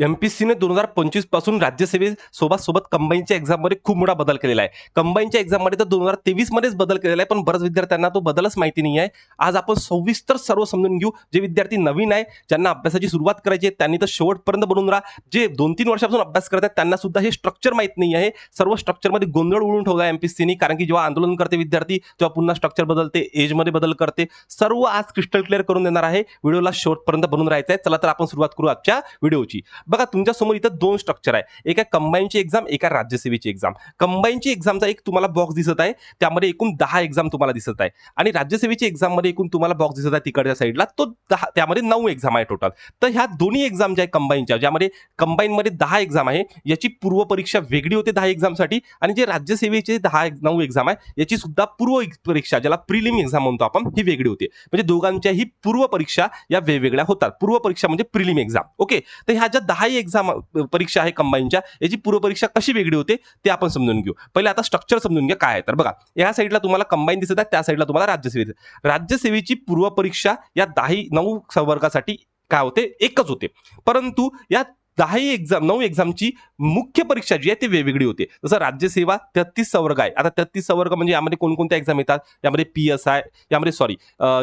M P सीने दोन हजार पंचवीसपासून राज्यसेवेसोबत सोबत कंबाईनच्या एक्झाममध्ये खूप मोठा बदल केलेला आहे. कंबाईनच्या एक्झाममध्ये तर दोन हजार तेवीसमध्येच बदल केलेला आहे पण बऱ्याच विद्यार्थ्यांना तो बदलच माहिती नाही आहे आज आपण सविस्तर सर्व समजून घेऊ. जे विद्यार्थी नवीन आहे ज्यांना अभ्यासाची सुरुवात करायची आहे त्यांनी तर शेवटपर्यंत बनून राहा. जे दोन तीन वर्षापासून अभ्यास करत आहेत त्यांना सुद्धा हे स्ट्रक्चर माहीत नाही आहे. सर्व स्ट्रक्चरमध्ये गोंधळ उडून ठेवला आहे एमपीसीनी कारण की जेव्हा आंदोलन करते विद्यार्थी तेव्हा पुन्हा स्ट्रक्चर बदलते एजमध्ये बदल करते. सर्व आज क्रिस्टल क्लिअर करून देणार आहे. व्हिडिओला शेवटपर्यंत बनून राहायचं आहे चला तर आपण सुरुवात करू आजच्या व्हिडिओची. बघा तुमच्यासमोर इथं दोन स्ट्रक्चर आहे. एक आहे कंबाईनची एक्झाम एका राज्यसेवेची एक्झाम कंबाईनची एक्झामचा एक तुम्हाला बॉक्स दिसत आहे. त्यामध्ये एकूण दहा एक्झाम तुम्हाला दिसत आहे. आणि राज्यसेवेची एक्झाममध्ये एकूण तुम्हाला बॉक्स दिसत आहे तिकडच्या साईडला तो दहा त्यामध्ये नऊ एक्झाम आहे टोटल तर ह्या दोन्ही एक्झाम ज्या आहे कंबाईनच्या ज्यामध्ये कंबाईनमध्ये दहा एक्झाम आहे याची पूर्वपरीक्षा वेगळी होते दहा एक्झामसाठी आणि जे राज्यसेवेचे दहा नऊ एक्झाम आहे याची सुद्धा पूर्व परीक्षा ज्याला प्रिलिम एक्झाम म्हणतो आपण ही वेगळी होते. म्हणजे दोघांच्याही पूर्व परीक्षा या वेगवेगळ्या होतात. पूर्व परीक्षा म्हणजे प्रिलिम एक्झाम ओके तर ह्या ज्या दहाही एक्झाम परीक्षा आहे कंबाईनच्या याची पूर्व परीक्षा कशी वेगळी होते ते आपण समजून घेऊ. पहिले आता स्ट्रक्चर समजून घ्या काय आहे तर. बघा या साईडला तुम्हाला कंबाईन दिसत आहे त्या साईडला तुम्हाला राज्यसेवेचं राज्यसेवेची पूर्वपरीक्षा या दहा नऊ संवर्गासाठी काय होते? एकच होते. परंतु या दहाही एक्झाम नऊ एक्झामची मुख्य परीक्षा जी आहे ती वेगवेगळी होते. जसं राज्यसेवा तेहतीस वर्ग आहे. आता तेहतीस वर्ग म्हणजे यामध्ये कोणकोणत्या एक्झाम येतात? यामध्ये पी एस आय यामध्ये सॉरी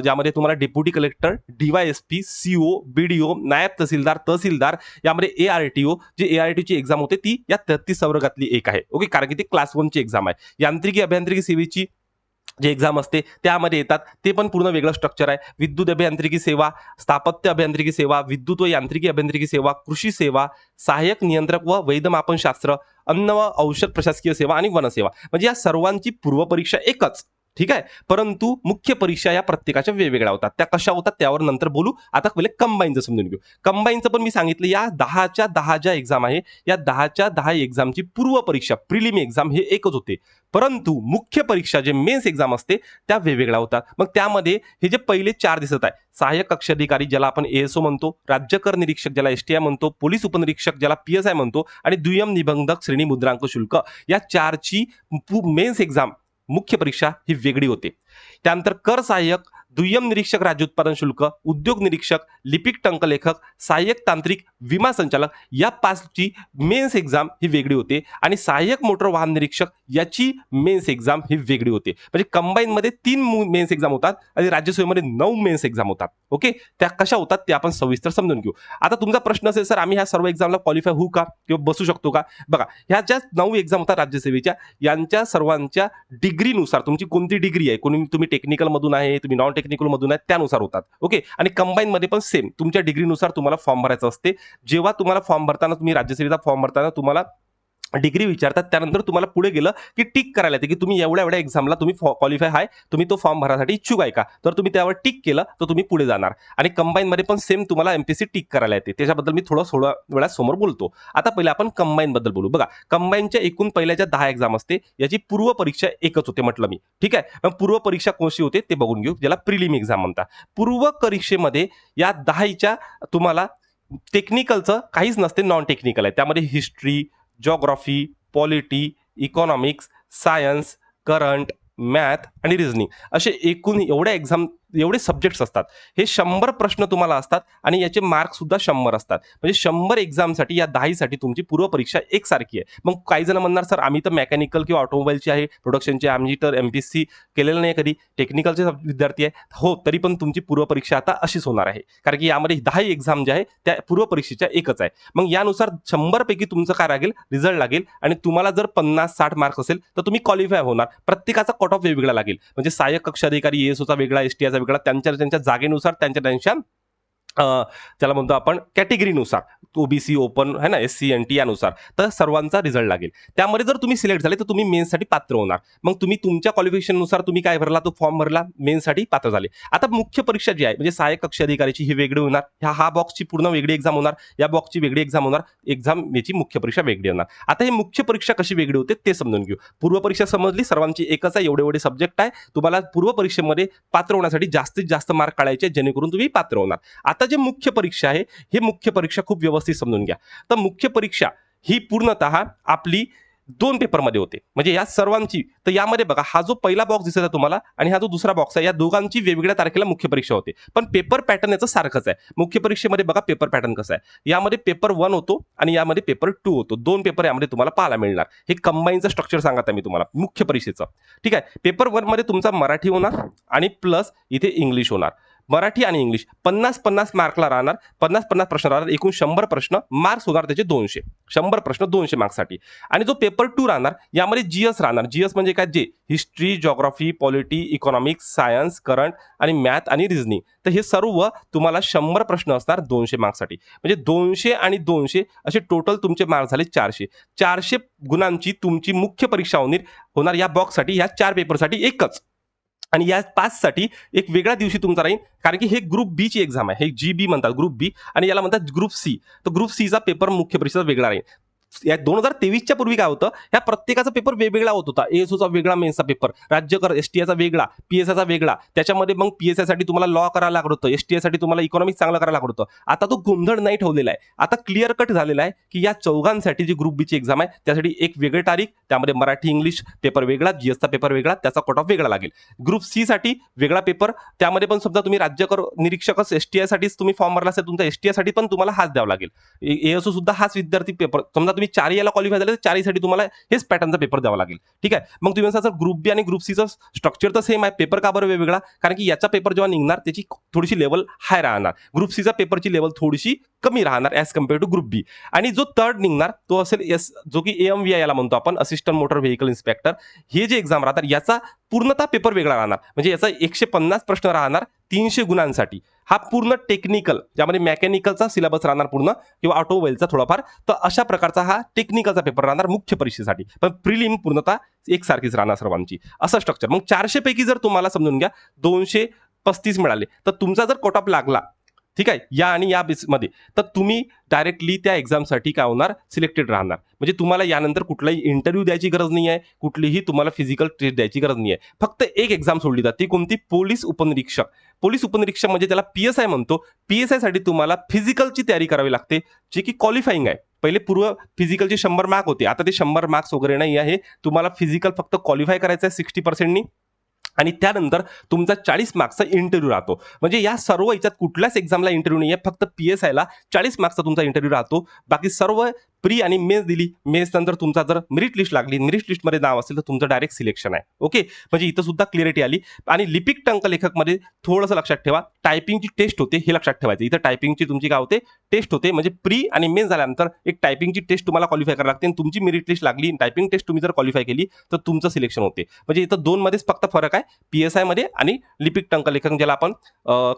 ज्यामध्ये तुम्हाला deputy collector DYSP CO BDO नायब तहसीलदार तहसीलदार यामध्ये ए आर टी ओ जे ए आर टीची एक्झाम होते ती या तेहतीस वर्गातली एक आहे. ओके कारण की ती क्लास वनची एक्झाम आहे. यांत्रिकी अभियांत्रिकी सेवेची जे एक्झाम असते त्यामध्ये येतात. ते पण पूर्ण वेगळं स्ट्रक्चर आहे. विद्युत अभियांत्रिकी सेवा स्थापत्य अभियांत्रिकी सेवा विद्युत व यांत्रिकी अभियांत्रिकी सेवा कृषी सेवा सहाय्यक नियंत्रक व वैधमापनशास्त्र अन्न व औषध प्रशासकीय सेवा आणि वनसेवा. म्हणजे या सर्वांची पूर्वपरीक्षा एकच. ठीक आहे? परंतु मुख्य परीक्षा या प्रत्येकाच्या वेगवेगळ्या होतात. त्या कशा होतात त्यावर नंतर बोलू. आता पहिले कंबाईनचं समजून घेऊ. कंबाईनचं पण मी सांगितलं या दहाच्या दहा ज्या एक्झाम आहे या दहाच्या दहा एक्झामची पूर्व परीक्षा प्रिलिम एक्झाम हे एकच होते. परंतु मुख्य परीक्षा जे मेन्स एक्झाम असते त्या वेगवेगळ्या होतात. मग त्यामध्ये हे जे पहिले चार दिसत आहे सहाय्यक कक्ष अधिकारी ज्याला आपण एएसओ म्हणतो राज्य कर निरीक्षक ज्याला एस टी आय म्हणतो पोलीस उपनिरीक्षक ज्याला पी एस आय म्हणतो आणि दुय्यम निबंधक श्रेणी मुद्रांक शुल्क या चारची मेन्स एक्झाम मुख्य परीक्षा ही वेगळी होते. त्यानंतर कर सहाय्यक दुय्यम निरीक्षक राज्य उत्पादन शुल्क उद्योग निरीक्षक लिपिक टंकलेखक सहाय्यक तांत्रिक विमा संचालक या पाचची मेन्स एक्झाम ही वेगळी होते आणि सहाय्यक मोटर वाहन निरीक्षक याची मेन्स एक्झाम ही वेगळी होते. म्हणजे कंबाईनमध्ये तीन मेन्स एक्झाम होतात आणि राज्यसेवेमध्ये नऊ मेन्स एक्झाम होतात. ओके? त्या कशा होतात ते आपण सविस्तर समजून घेऊ. आता तुमचा प्रश्न असेल सर आम्ही ह्या सर्व एक्झामला क्वालिफाय होऊ का? किंवा बसू शकतो का? बघा ह्या ज्या नऊ एक्झाम होतात राज्यसेवेच्या यांच्या सर्वांच्या डिग्रीनुसार तुमची कोणती डिग्री आहे कोणी तुम्ही टेक्निकलमधून आहे तुम्ही नॉन टेक्निकलमधून आहे त्यानुसार होतात. ओके आणि कंबाईनमध्ये पण सेम तुमच्या डिग्रीनुसार तुम्हाला फॉर्म भरायचं असते. जेव्हा तुम्हाला फॉर्म भरताना तुम्ही राज्यसेवेचा फॉर्म भरताना तुम्हाला डिग्री विचारतात त्यानंतर तुम्हाला पुढे गेलं की टिक करायला येते की तुम्ही एवढ्या एवढ्या एक्झामला तुम्ही क्वालिफाय आहे तुम्ही तो फॉर्म भरण्यासाठी इच्छुक आहे का? तर तुम्ही त्यावर टिक केलं तर तुम्ही पुढे जाणार. आणि कंबाईनमध्ये पण सेम तुम्हाला एमपीसी टिक करायला येते. त्याच्याबद्दल मी थोडं थोडा वेळा समोर बोलतो. आता पहिले आपण कंबाईनबद्दल बोलू. बघा कंबाईनच्या एकूण पहिल्याच्या दहा एक्झाम असते याची पूर्व परीक्षा एकच होते म्हटलं मी. ठीक आहे? मग पूर्व परीक्षा कोणती होते ते बघून घेऊ ज्याला प्रिलिम एक्झाम म्हणतात. पूर्व परीक्षेमध्ये या दहाच्या तुम्हाला टेक्निकलचं काहीच नसते नॉन टेक्निकल आहे. त्यामध्ये history geography polity economics science current math आणि रिझनिंग असे एकूण एवढ्या एक्झाम एवढे सब्जेक्ट्स असतात. हे शंभर प्रश्न तुम्हाला असतात आणि याचे मार्क सुद्धा शंभर असतात. म्हणजे शंभर एक्झामसाठी या दहाहीसाठी तुमची पूर्व परीक्षा एकसारखी आहे. मग काही जण म्हणणार सर आम्ही तर मेकॅनिकल किंवा ऑटोमोबाईलची आहे. प्रोडक्शनची आम्ही तर एम पी सी केलेलं नाही कधी. टेक्निकलचे विद्यार्थी आहे. हो तरी पण तुमची पूर्व परीक्षा आता अशीच होणार आहे. कारण की यामध्ये दहाही एक्झाम ज्या आहे त्या पूर्व परीक्षेच्या एकच आहे. मग यानुसार शंभरपैकी तुमचं काय लागेल? रिझल्ट लागेल. आणि तुम्हाला जर पन्नास साठ मार्क्स असेल तर तुम्ही क्वालिफाय होणार. प्रत्येकाचा कट ऑफ वेगवेगळा लागेल. म्हणजे सहाय्यक कक्ष अधिकारी एसओचा वेगळा एस टी वेगळा त्यांच्या त्यांच्या जागेनुसार त्यांच्या त्यांच्या त्याला म्हणतो आपण कॅटेगरीनुसार ओबीसी ओपन है ना एस सी एन टी यानुसार तर सर्वांचा रिझल्ट लागेल. त्यामध्ये जर तुम्ही सिलेक्ट झाले तर तुम्ही मेन्ससाठी पात्र होणार. मग तुम्ही तुमच्या क्वालिफिकेशननुसार तुम्ही काय भरला? तो फॉर्म भरला मेन्ससाठी पात्र झाले. आता मुख्य परीक्षा जी आहे म्हणजे सहाय्यक कक्ष अधिकारीची ही वेगळी होणार. ह्या हा बॉक्सची पूर्ण वेगळी एक्झाम होणार. या बॉक्सची वेगळी एक्झाम होणार. एक्झाम याची मुख्य परीक्षा वेगळी होणार. आता ही मुख्य परीक्षा कशी वेगळी होते ते समजून घेऊ. पूर्व परीक्षा समजली सर्वांची एकच आहे एवढे एवढे सब्जेक्ट आहे. तुम्हाला पूर्व परीक्षेमध्ये पात्र होण्यासाठी जास्तीत जास्त मार्क काढायचे जेणेकरून तुम्ही पात्र होणार. आता जे मुख्य परीक्षा आहे हे मुख्य परीक्षा खूप व्यवस्थित समजून घ्या. तर मुख्य परीक्षा ही पूर्णतः आपली दोन पेपरमध्ये होते. म्हणजे या सर्वांची तर यामध्ये बघा हा जो पहिला बॉक्स दिसत आहे तुम्हाला आणि हा जो दुसरा बॉक्स आहे या दोघांची वेगवेगळ्या तारखेला मुख्य परीक्षा होते. पण पेपर पॅटर्न याचं सारखंच आहे. मुख्य परीक्षेमध्ये बघा पेपर पॅटर्न कसं आहे. यामध्ये पेपर वन होतो आणि यामध्ये पेपर टू होतो. दोन पेपर यामध्ये तुम्हाला पाहायला मिळणार. हे कंबाईनचं स्ट्रक्चर सांगत आहे मी तुम्हाला मुख्य परीक्षेचं. ठीक आहे? पेपर वनमध्ये तुमचा मराठी होणार आणि प्लस इथे इंग्लिश होणार. मराठी आणि इंग्लिश. पन्नास पन्नास मार्कला राहणार पन्नास पन्नास प्रश्न राहणार एकूण शंभर प्रश्न मार्क्स होणार त्याचे दोनशे. शंभर प्रश्न दोनशे मार्क्ससाठी आणि जो पेपर टू राहणार यामध्ये जीएस राहणार. जीएस म्हणजे काय? जे history geography polity economics science current आणि मॅथ आणि रिझनिंग तर हे सर्व तुम्हाला शंभर प्रश्न असणार दोनशे मार्क्ससाठी म्हणजे दोनशे आणि दोनशे असे टोटल तुमचे मार्क्स झाले चारशे. चारशे गुणांची तुमची मुख्य परीक्षा होणार होणार या बॉक्ससाठी या चार पेपरसाठी एकच. आणि या पाचसाठी एक वेगळ्या दिवशी तुमचा राहील कारण की हे ग्रुप बी ची एक्झाम आहे. हे जी बी म्हणतात ग्रुप बी आणि याला म्हणतात ग्रुप सी तर ग्रुप सीचा पेपर मुख्य परीक्षेचा वेगळा राहील. या दोन हजार तेवीसच्या पूर्वी काय होतं? ह्या प्रत्येकाचा पेपर वेगवेगळा होत होता. एएसओचा वेगळा मेन्सचा पेपर राज्य कर एस टी वेगळा पीएसआयचा वेगळा. त्याच्यामध्ये मग पीएसआयसाठी तुम्हाला लॉ करायला लागत होतं. एस टी साठी तुम्हाला इकॉनॉमिक्स चांगलं करायला लागत होतं. आता तो गोंधळ नाही ठेवलेला आहे. आता क्लिअर कट झालेला आहे की या चौघांसाठी जी ग्रुप बीची एक्झाम आहे त्यासाठी एक वेगळी तारीख त्यामध्ये मराठी इंग्लिश पेपर वेगळा जीएसचा पेपर वेगळा त्याचा कट ऑफ वेगळा लागेल. ग्रुप सी साठी वेगळा पेपर त्यामध्ये पण समजा तुम्ही राज्य कर निरीक्षकच एस टी तुम्ही फॉर्म भरला असेल तुमचा एस टी पण तुम्हाला हाच द्यावा लागेल. एएसओ सुद्धा हाच विद्यार्थी पेपर समजा तुम्ही चार याला क्वालिफाय झाले तर चारहीसाठी तुम्हाला हेच पॅटर्नचा पेपर द्यावा लागेल. ठीक आहे? मग तुम्ही सर ग्रुप बी आणि ग्रुप सीचं स्ट्रक्चर तर सेम आहे. पेपर का बरं वेगवेगळा? कारण की याचा पेपर जेव्हा निघणार त्याची थोडीशी लेवल हाय राहणार. ग्रुप सीचा पेपरची लेवल थोडीशी कमी राहणार as compare to group B आणि जो थर्ड निघणार तो असेल एस जो की एम व्ही आय याला म्हणतो आपण असिस्टंट मोटर व्हेकल इन्स्पेक्टर हे जे एक्झाम राहतात याचा पूर्णतः पेपर वेगळा राहणार. म्हणजे याचा एकशे पन्नास प्रश्न राहणार तीनशे गुणांसाठी. हा पूर्ण टेक्निकल ज्यामध्ये मेकॅनिकलचा सिलेबस राहणार पूर्ण किंवा ऑटोमोबाईलचा थोडाफार तर अशा प्रकारचा हा टेक्निकलचा पेपर राहणार मुख्य परीक्षेसाठी. पण प्रिलिम पूर्णतः एकसारखीच राहणार सर्वांची. असं स्ट्रक्चर मग चारशेपैकी जर तुम्हाला समजून घ्या दोनशे पस्तीस मिळाले तर तुमचा जर कोटअप लागला ठीक आहे? या आणि या बेसमध्ये. तर तुम्ही डायरेक्टली त्या एक्झामसाठी काय होणार? सिलेक्टेड राहणार. म्हणजे तुम्हाला यानंतर कुठलाही इंटरव्ह्यू द्यायची गरज नाही आहे. कुठलीही तुम्हाला फिजिकल टेस्ट द्यायची गरज नाही आहे. फक्त एक एक्झाम सोडली जाते. ती कोणती? पोलीस उपनिरीक्षक. पोलीस उपनिरीक्षक म्हणजे त्याला पी एस आय म्हणतो. पी एस आयसाठी तुम्हाला फिजिकलची तयारी करावी लागते जे की क्वालिफाईंग आहे. पहिले पूर्व फिजिकलचे शंभर मार्क होते. आता ते शंभर मार्क्स वगैरे नाही आहे. तुम्हाला फिजिकल फक्त क्वालिफाय करायचं आहे सिक्स्टी पर्सेंटनी आणि त्यानंतर तुमचा चाळीस मार्क्सचा इंटरव्ह्यू राहतो. म्हणजे या सर्व याच्यात कुठल्याच एक्झामला इंटरव्ह्यू नाही आहे फक्त पी एस आयला चाळीस मार्क्सचा तुमचा इंटरव्ह्यू राहतो. बाकी सर्व प्री आणि मेन्स दिली. मेन्स नंतर तुमचा जर मेरिट लिस्ट लागली मेरिट लिस्टमध्ये नाव असेल तर तुमचं डायरेक्ट सिलेक्शन आहे. ओके म्हणजे इथं सुद्धा क्लिअरिटी आली. आणि लिपिक टंक लेखकमध्ये थोडंसं लक्षात ठेवा. टायपिंगची टेस्ट होते हे लक्षात ठेवायचं. इथं टायपिंगची तुमची काय होते? टेस्ट होते. म्हणजे प्री आणि मेन झाल्यानंतर एक टायपिंगची टेस्ट तुम्हाला क्वालिफाय करावी लागते. आणि तुमची मेरिट लिस्ट लागली टायपिंग टेस्ट तुम्ही जर क्वालिफाय केली तर तुमचं सिलेक्शन होते. म्हणजे इथं दोन मध्येच फक्त फरक आहे. पी एस आयमध्ये आणि लिपिक टंक लेखक ज्याला आपण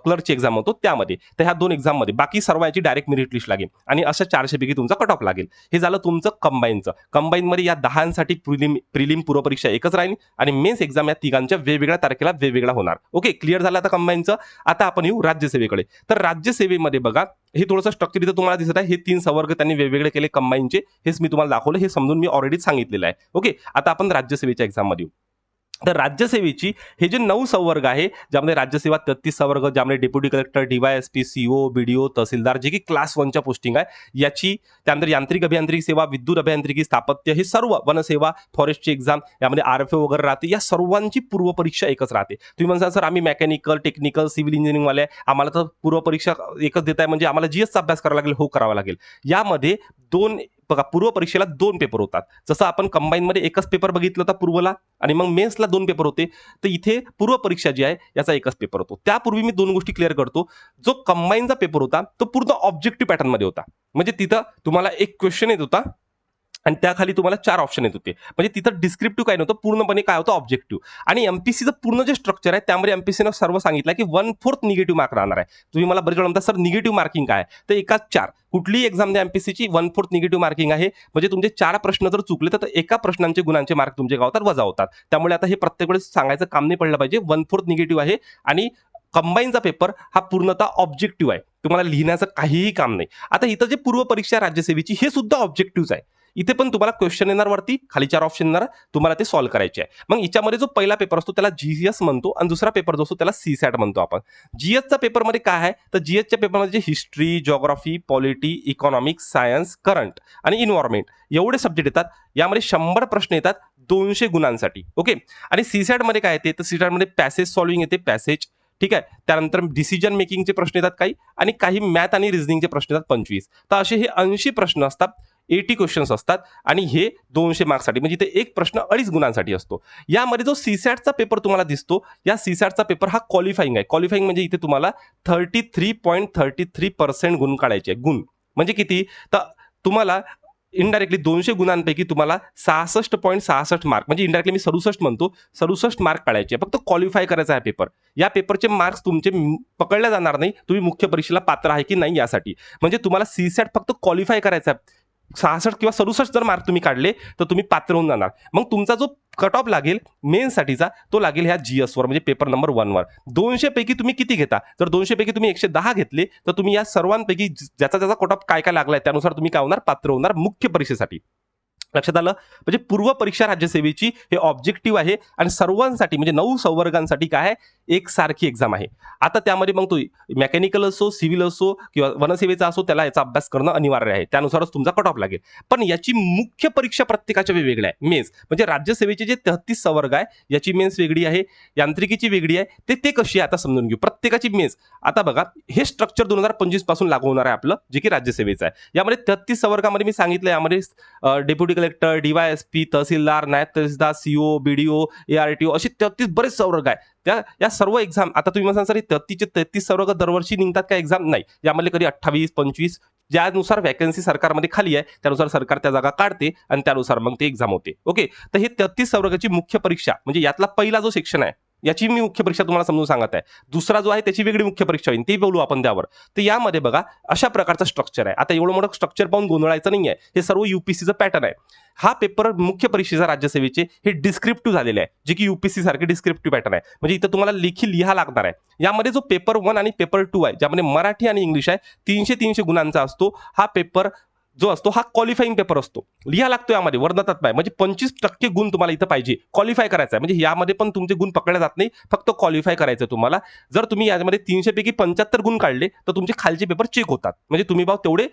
क्लर्कची एक्झाम होतो त्यामध्ये. तर ह्या दोन एक्झाममध्ये बाकी सर्व याची डायरेक्ट मेरिट लिस्ट लागेल. आणि अशा चारशेपैकी तुमचा कट ऑफ लागेल. हे झालं तुमचं कंबाईनचं कंबाईनमध्ये या दहांसाठी प्रिलिम प्रिलिम पूर्वपरीक्षा एकच राहील. आणि मेन्स एक्झाम या तिघांच्या वेगवेगळ्या तारखेला वेगवेगळा होणार. ओके क्लिअर झालं आता कंबाईनचं आता आपण येऊ राज्यसेवेकडे. तर राज्यसेवेमध्ये बघा हे थोडंसं स्ट्रक्चर इथं तुम्हाला दिसत आहे. हे तीन संवर्ग त्यांनी वेगवेगळे केले कंबाईनचे हेच मी तुम्हाला दाखवलं. हे समजून मी ऑलरेडी सांगितलेलं आहे. ओके आता आपण राज्यसेवेच्या एक्झाममध्ये येऊ. तर राज्यसेवेची हे जे नऊ संवर्ग आहे ज्यामध्ये राज्यसेवा तेहतीस संवर्ग ज्यामध्ये deputy collector DYSP CO BDO तहसीलदार जे की क्लास वनच्या पोस्टिंग आहे याची त्यानंतर यांत्रिक अभियांत्रिकी सेवा विद्युत अभियांत्रिकी स्थापत्य हे सर्व वनसेवा फॉरेस्टची एक्झाम यामध्ये आर एफ वगैरे राहते. या सर्वांची पूर्वपरीक्षा एकच राहते. तुम्ही म्हणता सर आम्ही मेकॅनिकल टेक्निकल सिव्हिल इंजिनिअरिंगवाले आहे. आम्हाला तर पूर्वपरीक्षा एकच देत आहे म्हणजे आम्हाला जीएसचा अभ्यास करावा लागेल हो करावा लागेल. यामध्ये दोन बघा पूर्व परीक्षेला दोन पेपर होतात. जसं आपण कंबाईनमध्ये एकच पेपर बघितलं होता पूर्वला आणि मग मेन्सला दोन पेपर होते तर इथे पूर्व परीक्षा जी आहे याचा एकच पेपर होतो. त्यापूर्वी मी दोन गोष्टी क्लिअर करतो. जो कंबाईनचा पेपर होता तो पूर्ण ऑब्जेक्टिव्ह पॅटर्नमध्ये होता. म्हणजे तिथं तुम्हाला एक क्वेश्चन येत होता आणि त्याखाली तुम्हाला चार ऑप्शन येत होते. म्हणजे तिथं डिस्क्रिप्टिव्ह काय नव्हतं पूर्णपणे काय होतं ऑब्जेक्टिव्ह आणि एमपीसीचं पूर्ण जे स्ट्रक्चर आहे त्यामध्ये एमपीसीनं सर्व सांगितलं की वन फोर्थ निगेटिव्ह मार्क राहणार आहे. तुम्ही मला बरेच वेळा म्हणता सर निगेटिव्ह मार्किंग काय? तर एका चार. कुठलीही एक्झाम द्या एमपीसीची वन फोर्थ निगेटिव्ह मार्किंग आहे. म्हणजे तुमचे चार प्रश्न जर चुकले तर एका प्रश्नांचे गुणांचे मार्क तुमचे गावतात वजा होतात. त्यामुळे आता हे प्रत्येक वेळेस सांगायचं काम नाही पडलं पाहिजे. वन फोर्थ निगेटिव्ह आहे आणि कंबाईनचा पेपर हा पूर्णतः ऑब्जेक्टिव्ह आहे. तुम्हाला लिहिण्याचं काहीही काम नाही. आता इथं जे पूर्व परीक्षा राज्यसेवेची हे सुद्धा ऑब्जेक्टिव्ह आहे. इथे पण तुम्हाला क्वेश्चन येणार वरती खाली चार ऑप्शन येणार तुम्हाला ते सॉल्व्ह करायचे आहे. मग याच्यामध्ये जो पहिला पेपर असतो त्याला जीएस म्हणतो आणि दुसरा पेपर जो असतो त्याला सी सॅट म्हणतो आपण. जीएसच्या पेपरमध्ये काय आहे? तर जीएसच्या पेपरमध्ये जे history geography polity economics science current आणि इन्व्हायरमेंट एवढे सब्जेक्ट येतात. यामध्ये शंभर प्रश्न येतात दोनशे गुणांसाठी. ओके आणि सी सॅटमध्ये काय येते? तर सी सॅटमध्ये पॅसेज सॉल्विंग येते पॅसेज ठीक आहे? त्यानंतर डिसिजन मेकिंगचे प्रश्न येतात काही आणि काही मॅथ आणि रिझनिंगचे प्रश्न येतात पंचवीस. तर असे हे ऐंशी प्रश्न असतात. एटी क्वेश्चन्स असतात आणि हे दोनशे मार्क्ससाठी म्हणजे इथे एक प्रश्न अडीच गुणांसाठी असतो. यामध्ये जो सीसॅटचा पेपर तुम्हाला दिसतो या सीसॅटचा पेपर हा क्वालिफाईंग आहे. क्वालिफाईंग म्हणजे इथे तुम्हाला thirty three point thirty three percent गुण काढायचे आहे गुण म्हणजे किती? तर तुम्हाला इनडायरेक्टली दोनशे गुणांपैकी तुम्हाला सहासष्ट पॉईंट सहासष्ट मार्क म्हणजे इनडायरेक्टली मी सदुसष्ट म्हणतो सदुसष्ट मार्क काढायचे आहे. फक्त क्वालिफाय करायचा आहे पेपर या पेपरचे मार्क्स तुमचे पकडले जाणार नाही. तुम्ही मुख्य परीक्षेला पात्र आहे की नाही यासाठी. म्हणजे तुम्हाला सीसॅट फक्त क्वालिफाय करायचा आहे. सहासष्ट किंवा सदुसष्ट जर मार्क तुम्ही काढले तर तुम्ही पात्र होऊन जाणार. मग तुमचा जो कट ऑफ लागेल मेनसाठीचा तो लागेल ह्या जी एसवर म्हणजे पेपर नंबर वनवर दोनशे पैकी तुम्ही किती घेता? जर दोनशे पैकी तुम्ही एकशे दहा घेतले तर तुम्ही या सर्वांपैकी ज्याचा ज्याचा कट ऑफ काय काय लागलाय त्यानुसार तुम्ही काय होणार? पात्र होणार मुख्य परीक्षेसाठी. लक्षात आलं? म्हणजे पूर्व परीक्षा राज्यसेवेची हे ऑब्जेक्टिव्ह आहे आणि सर्वांसाठी म्हणजे नऊ संवर्गांसाठी काय एक सारखी एक्झाम आहे. आता त्यामध्ये मग तो मेकॅनिकल असो सिव्हिल असो किंवा वनसेवेचा असो त्याला याचा अभ्यास करणं अनिवार्य आहे. त्यानुसारच तुमचा कट ऑफ लागेल. पण याची मुख्य परीक्षा प्रत्येकाच्या वेगवेगळ्या आहे. मेन्स म्हणजे राज्यसेवेचे जे तेहतीस संवर्ग आहे याची मेन्स वेगळी आहे यांत्रिकीची वेगळी आहे ते ते कशी आहे? आता समजून घेऊ. प्रत्येकाची मेन्स आता बघा हे स्ट्रक्चर दोन हजार पंचवीसपासून लागू होणार आहे आपलं जे की राज्यसेवेचं आहे. यामध्ये तेहतीस संवर्गामध्ये मी सांगितलं यामध्ये डेप्युटी कलेक्टर डीवायएसपी तहसीलदार नायब तहसीलदार सीओ बीडीओ एआरटीओ असे तेहतीस बरेच संवर्ग आहे त्या या सर्व एक्झाम आता तुम्ही म्हणता सर हे तेहतीसचे तेहतीस संवर्ग दरवर्षी निघतात का एक्झाम नाही. यामध्ये कधी अठ्ठावीस पंचवीस ज्यानुसार व्हॅकन्सी सरकारमध्ये खाली आहे त्यानुसार सरकार त्या जागा काढते आणि त्यानुसार मग ते एक्झाम होते. ओके तर हे तेहतीस संवर्गाची मुख्य परीक्षा म्हणजे यातला पहिला जो सेक्शन आहे याची मी मुख्य परीक्षा तुम्हाला समजून सांगत आहे. दुसरा जो आहे त्याची वेगळी मुख्य परीक्षा होईल. ते बोलू आपण त्यावर. तर यामध्ये बघा अशा प्रकारचं स्ट्रक्चर आहे. आता एवढं मोठं स्ट्रक्चर पाहून गोंधळायचं नाही आहे हे सर्व युपीसीचं पॅटर्न आहे. हा पेपर मुख्य परीक्षेचा राज्यसेवेचे हे डिस्क्रिप्टिव्ह झालेले आहे. जे की युपीसी सारखे डिस्क्रिप्टिव्ह पॅटर्न आहे. म्हणजे इथं तुम्हाला लेखी लिहा लागणार आहे. यामध्ये जो पेपर वन आणि पेपर टू आहे ज्यामध्ये मराठी आणि इंग्लिश आहे तीनशे तीनशे गुणांचा असतो. हा पेपर जो असतो हा क्वालिफाईंग पेपर असतो. लिहा लागतो यामध्ये वर्णतात पाय म्हणजे पंचवीस टक्के गुण तुम्हाला इथं पाहिजे. क्वालिफाय करायचा आहे. म्हणजे यामध्ये पण तुमचे गुण पकडले जात नाही. फक्त क्वालिफाय करायचं आहे तुम्हाला. जर तुम्ही यामध्ये तीनशेपैकी पंच्याहत्तर गुण काढले तर तुमचे खालचे पेपर चेक होतात. म्हणजे तुम्ही भाव तेवढे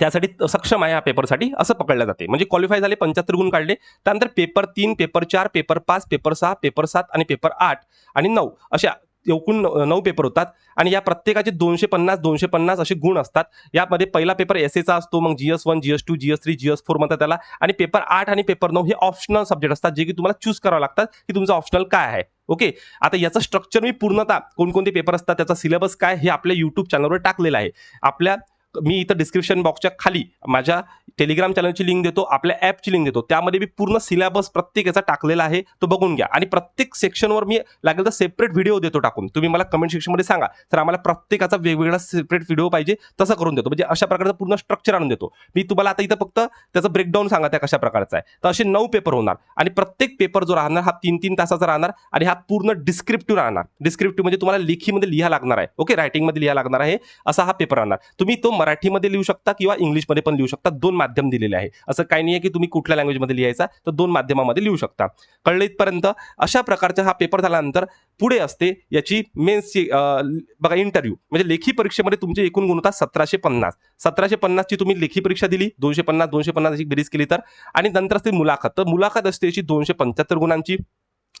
त्यासाठी सक्षम आहे या पेपरसाठी असं पकडलं जाते. म्हणजे क्वालिफाय झाले पंच्याहत्तर गुण काढले. त्यानंतर पेपर तीन पेपर चार पेपर पाच पेपर सहा पेपर सात आणि पेपर आठ आणि नऊ अशा एकूण नऊ नऊ पेपर होतात. आणि या प्रत्येकाचे दोनशे पन्नास दोनशे पन्नास असे गुण असतात. यामध्ये पहिला पेपर एस एचा असतो मग GS one GS two GS three GS four म्हणतात त्याला. आणि पेपर आठ आणि पेपर नऊ हे ऑप्शनल सब्जेक्ट असतात जे की तुम्हाला चूज करावं लागतात की तुमचं ऑप्शनल काय आहे. ओके आता याचं स्ट्रक्चर मी पूर्णतः कोणकोणते पेपर असतात त्याचा सिलेबस काय हे आपल्या युट्यूब चॅनलवर टाकलेलं आहे. आपल्या मी इथं डिस्क्रिप्शन बॉक्सच्या खाली माझ्या टेलिग्राम चॅनलची लिंक देतो आपल्या ॲपची लिंक देतो. त्यामध्ये मी पूर्ण सिलेबस प्रत्येक याचा टाकलेला आहे तो बघून घ्या. आणि प्रत्येक सेक्शनवर मी लागेल तर सेपरेट व्हिडिओ देतो टाकून. तुम्ही मला कमेंट सेक्शनमध्ये सांगा. तर आम्हाला प्रत्येकाचा वेगवेगळा सेपरेट व्हिडिओ पाहिजे तसं करून देतो. म्हणजे अशा प्रकारचं पूर्ण स्ट्रक्चर आणून देतो. मी तुम्हाला आता इथं फक्त त्याचं ब्रेकडाऊन सांगा त्या कशा प्रकारचा आहे. तर असे नऊ पेपर होणार. आणि प्रत्येक पेपर जो राहणार हा तीन तीन तासाचा राहणार आणि हा पूर्ण डिस्क्रिप्टिव्ह राहणार. डिस्क्रिप्टिव्ह म्हणजे तुम्हाला लेखीमध्ये लिहा लागणार आहे. ओके रायटिंगमध्ये लिहा लागणार आहे. असा हा पेपर राहणार. तुम्ही तो मराठीमध्ये लिहू शकता किंवा इंग्लिशमध्ये पण लिहू शकता. दोन माध्यम दिलेले आहे. असं काही नाही आहे की तुम्ही कुठल्या लँग्वेजमध्ये लिहायचा तर दोन माध्यमामध्ये लिहू शकता. कळलं इथपर्यंत? अशा प्रकारचा हा पेपर झाल्यानंतर पुढे असते याची मेन्सची बघा इंटरव्ह्यू म्हणजे लेखी परीक्षेमध्ये तुमचे एकूण गुण होता सतराशे पन्नास. सतराशे पन्नासची तुम्ही लेखी परीक्षा दिली दोनशे पन्नास दोनशे पन्नास अशी बेरीज केली तर. आणि नंतर असते मुलाखत. तर मुलाखत असते याची दोनशे पंच्याहत्तर गुणांची.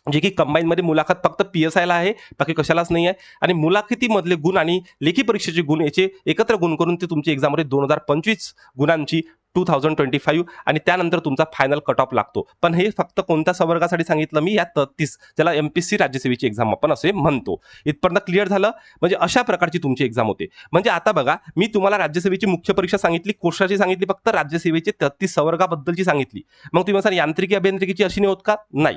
जे की कंबाईनमध्ये मुलाखत फक्त पी एस आयला आहे बाकी कशालाच नाही आहे. आणि मुलाखतीमधले गुण आणि लेखी परीक्षेचे गुण याचे एकत्र गुण करून ते तुमची एक्झाममध्ये दोन हजार पंचवीस गुणांची टू थाउजंड ट्वेंटी फाईव्ह आणि त्यानंतर तुमचा फायनल कट ऑफ लागतो. पण हे फक्त कोणत्या संवर्गासाठी सांगितलं मी? या तत्तीस ज्याला एम पी सी राज्यसेवेची एक्झाम आपण असे म्हणतो. इथपर्यंत क्लिअर झालं? म्हणजे अशा प्रकारची तुमची एक्झाम होते. म्हणजे आता बघा मी तुम्हाला राज्यसेवेची मुख्य परीक्षा सांगितली कोशाची सांगितली फक्त राज्यसेवेची तत्तीस संवर्गाबद्दलची सांगितली. मग तुम्ही सांग यांत्रिकी अभियांत्रिकीची अशी नाही होत का? नाही.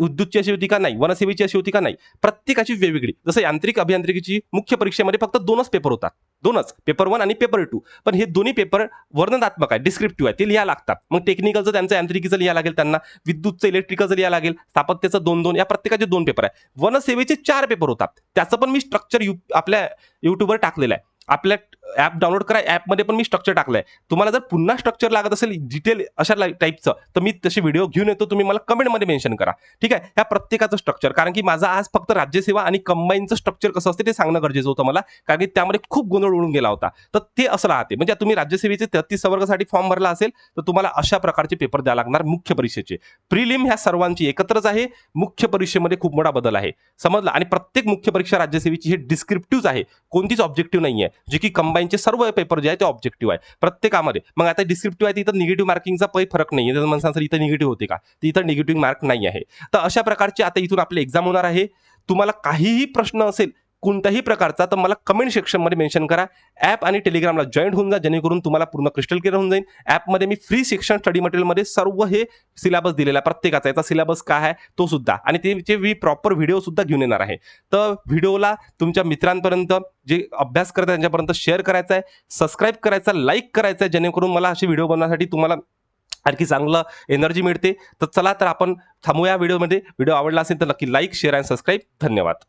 विद्युतची अशी होती का? नाही. वनसेवेची अशी होती का? नाही. प्रत्येकाची वेगवेगळी. जसं यांत्रिक अभियांत्रिकीची मुख्य परीक्षेमध्ये फक्त दोनच पेपर होतात. दोनच पेपर वन आणि पेपर टू पण हे दोन्ही पेपर वर्णनात्मक आहे डिस्क्रिप्टिव्ह आहे ते लिहा लागतात. मग टेक्निकलचं त्यांचं यांत्रिकीचं लिहा लागेल त्यांना विद्युतचं इलेक्ट्रिकलचं लिहा लागेल स्थापत्याचं दोन दोन या प्रत्येकाचे दोन पेपर आहे. वनसेवेचे चार पेपर होतात. त्याचं पण मी स्ट्रक्चर यू आपल्या युट्यूबवर टाकलेलं आहे. आपल्या ॲप डाउनलोड करा ॲपमध्ये पण मी स्ट्रक्चर टाकलंय. तुम्हाला जर पुन्हा स्ट्रक्चर लागत असेल डिटेल अशा टाईपचं तर मी तसे व्हिडिओ घेऊन येतो तुम्ही मला कमेंटमध्ये मेन्शन करा. ठीक आहे? ह्या प्रत्येकाचं स्ट्रक्चर कारण की माझा आज फक्त राज्यसेवा आणि कंबाईनचं स्ट्रक्चर कसं असते ते सांगणं गरजेचं होतं मला कारण की त्यामध्ये खूप गोंधळ उडून गेला होता. तर ते असं राहते. म्हणजे तुम्ही राज्यसेवेचे तेहतीस वर्गासाठी फॉर्म भरला असेल तर तुम्हाला अशा प्रकारचे पेपर द्यावे लागणार मुख्य परीक्षेचे. प्रिलिम ह्या सर्वांची एकत्रच आहे मुख्य परीक्षेमध्ये खूप मोठा बदल आहे. समजला? आणि प्रत्येक मुख्य परीक्षा राज्यसेवेची हे डिस्क्रिप्टिव्ह आहे. कोणतीच ऑब्जेक्टिव्ह नाही आहे जे की कंबाईनचे सर्व पेपर जे आहे ते ऑब्जेक्टिव्ह आहे प्रत्येकामध्ये. मग आता डिस्क्रिप्टिव्ह आहे तिथं निगेटिव्ह मार्किंगचा काही फरक नाही आहे म्हणसान सर इथं निगेटिव्ह होते का? तिथं इथं निगेटिव्ह मार्क नाही आहे तर अशा प्रकारचे आता इथून आपले एक्झाम होणार आहे. तुम्हाला काहीही प्रश्न असेल कोणत्याही प्रकारचा तर मला कमेंट सेक्शनमध्ये मेन्शन करा. ॲप आणि टेलिग्रामला जॉईन होऊन जा जेणेकरून तुम्हाला पूर्ण क्रिस्टल क्लिअर होऊन जाईल. ॲपमध्ये मी फ्री शिक्षण स्टडी मटेरियलमध्ये सर्व हे सिलेबस दिलेला आहे. प्रत्येकाचा याचा सिलेबस काय आहे तो सुद्धा. आणि ते मी प्रॉपर व्हिडिओसुद्धा घेऊन येणार आहे. तर व्हिडिओला तुमच्या मित्रांपर्यंत जे अभ्यास करतात त्यांच्यापर्यंत शेअर करायचा आहे. सबस्क्राईब करायचा लाईक करायचा आहे जेणेकरून मला असे व्हिडिओ बनवण्यासाठी तुम्हाला आणखी चांगलं एनर्जी मिळते. तर चला तर आपण थांबूया व्हिडिओमध्ये व्हिडिओ आवडला असेल तर नक्की लाईक शेअर आणि सबस्क्राईब धन्यवाद.